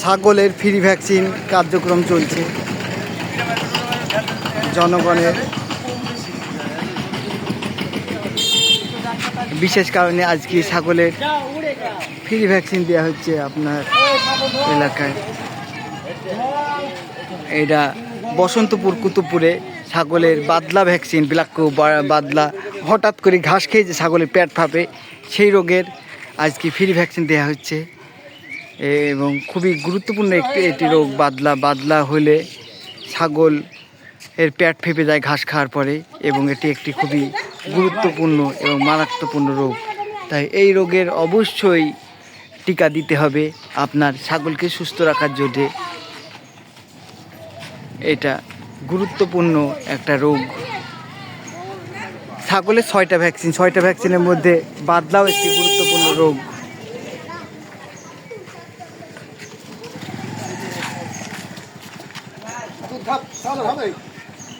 ছাগলের free vaccine কার্যক্রম চলছে। জনগণের বিশেষ কারণে আজকে ছাগলের ফ্রি ভ্যাকসিন দেওয়া হচ্ছে আপনার এলাকায়। এটা বসন্তপুর, কুতুবপুরে ছাগলের বাদলা ভ্যাকসিন বিলাক্কু বাদলা, হঠাৎ করে ঘাস খেয়ে যে ছাগলের পেট ফাঁপে, সেই রোগের আজকে ফ্রি ভ্যাকসিন দেওয়া হচ্ছে। এবং খুবই গুরুত্বপূর্ণ একটি এটি রোগ, বাদলা বাদলা হলে ছাগল এর পেট ফেপে যায় ঘাস খাওয়ার পরে, এবং এটি একটি খুবই গুরুত্বপূর্ণ এবং মারাত্মপূর্ণ রোগ। তাই এই রোগের অবশ্যই টিকা দিতে হবে আপনার ছাগলকে সুস্থ রাখার জন্যে। এটা গুরুত্বপূর্ণ একটা রোগ। ছাগলের ছয়টা ভ্যাকসিন ছয়টা ভ্যাকসিনের মধ্যে বাদলাও একটি গুরুত্বপূর্ণ রোগ। হবে